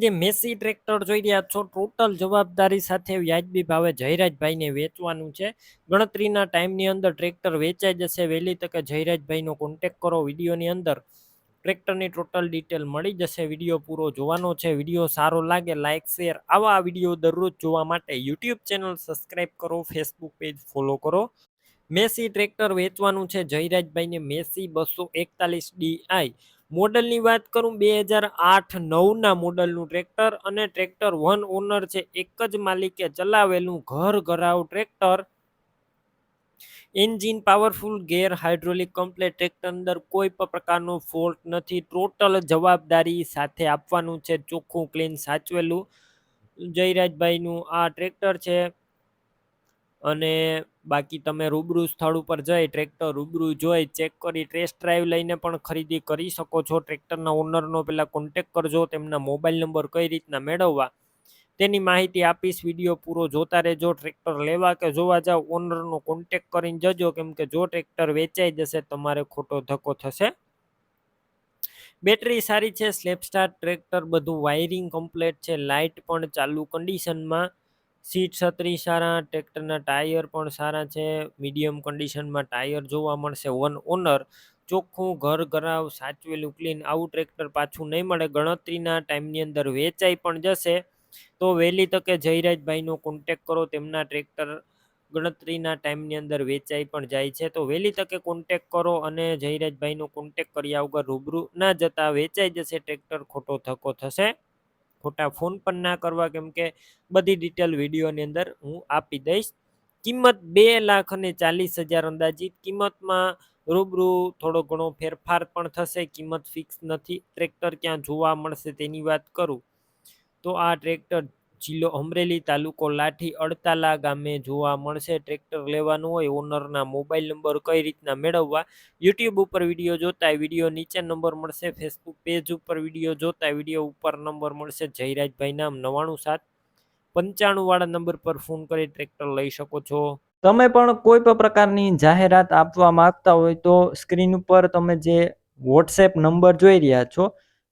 જે Massey tractor જોઈ રહ્યા છો, ટોટલ જવાબદારી સાથે વ્યાજબી ભાવે જયરાજભાઈને વેચવાનું છે. ગણતરીના ટાઈમની અંદર ટ્રેક્ટર વેચાઈ જશે, વહેલી તકે જયરાજભાઈનો કોન્ટેક કરો. વિડીયોની અંદર ટ્રેક્ટરની ટોટલ ડિટેલ મળી જશે. વીડિયો પૂરો જોવાનો છે. વીડિયો સારો લાગે લાઇક શેર આવા વીડિયો દરરોજ જોવા માટે યુટ્યુબ ચેનલ સબસ્ક્રાઈબ કરો ફેસબુક પેજ ફોલો કરો. મેસી ટ્રેક્ટર વેચવાનું છે. જયરાજભાઈને મેસી બસો એકતાલીસ ડીઆઈ મોડલની વાત કરું, બે હજાર આઠ નવના મોડલનું ટ્રેક્ટર અને ટ્રેક્ટર વન ઓનર છે. એક જ માલિકે ચલાવેલું ઘર ઘરાવ tractor. Engine powerful, gear hydraulic, complete tractor અંદર કોઈ પણ પ્રકારનો ફોલ્ટ નથી. ટોટલ જવાબદારી સાથે આપવાનું છે. ચોખ્ખું, ક્લીન, સાચવેલું. જયરાજભાઈનું આ ટ્રેક્ટર છે. અને બાકી તમે રૂબરૂ સ્થળ ઉપર જઈ, ટ્રેક્ટર રૂબરૂ જોઈ, ચેક કરી, ટેસ્ટ ડ્રાઈવ લઈને પણ ખરીદી કરી શકો છો. ટ્રેક્ટરના ઓનરનો પહેલાં કોન્ટેક કરજો, તેમના મોબાઈલ નંબર કઈ રીતના મેળવવા, તેની માહિતી આપીશ. વીડિયો પૂરો જોતા રહેજો, ટ્રેક્ટર લેવા કે જોવા જાવ ઓનરનો કોન્ટેક કરીને જજો, કેમ કે જો ટ્રેક્ટર વેચાઈ જશે, તમારે ખોટો ધક્કો થશે. બેટરી સારી છે સ્લેપસ્ટાર ટ્રેક્ટર બધું વાયરિંગ કમ્પ્લેટ છે, લાઇટ પણ ચાલુ કન્ડિશનમાં સીટ છત્રી સારા, ટ્રેક્ટરના ટાયર પણ સારા છે. મીડિયમ કન્ડિશનમાં ટાયર જોવા મળશે. વન ઓનર ચોખ્ખું ઘર ઘરાવ સાચવેલું, ક્લીન આવું ટ્રેક્ટર પાછું નહીં મળે. ગણતરીના ટાઈમની અંદર વેચાઈ પણ જશે. તો વહેલી તકે જયરાજભાઈનો કોન્ટેક કરો. તેમના ટ્રેક્ટર ગણતરીના ટાઈમની અંદર વેચાઈ પણ જાય છે. તો વહેલી તકે કોન્ટેક કરો અને જયરાજભાઈનો કોન્ટેક કર્યા વગર રૂબરૂ ના જતા વેચાઈ જશે. ટ્રેક્ટર ખોટો ધક્કો થશે. ખોટા ફોન પણ ના કરવા કેમ કે બધી ડિટેલ વિડીયોની અંદર હું આપી દઈશ. કિંમત બે લાખ અને ચાલીસ હજાર અંદાજિત. કિંમતમાં રૂબરૂ થોડો ઘણો ફેરફાર પણ થશે. કિંમત ફિક્સ નથી. ટ્રેક્ટર ક્યાં જોવા મળશે તેની વાત કરું. તો આ ટ્રેક્ટર જિલ્લો અમરેલી તાલુકો લાઠી અડતાલા ગામે જોવા મળશે. ટ્રેક્ટર લેવાનું હોય, ઓનરના મોબાઈલ નંબર કઈ રીતના મેળવવા? યુટ્યુબ ઉપર વીડિયો જોતા વીડિયો નીચે નંબર મળશે. ફેસબુક પેજ ઉપર વીડિયો જોતા વીડિયો ઉપર નંબર મળશે. જયરાજભાઈ નામ નવાણું સાત પંચાણું વાળા નંબર પર ફોન કરી ટ્રેક્ટર લઈ શકો છો. તમે પણ કોઈ પણ પ્રકારની જાહેરાત આપવા માંગતા હોય તો સ્ક્રીન ઉપર તમે જે વોટ્સએપ નંબર જોઈ રહ્યા છો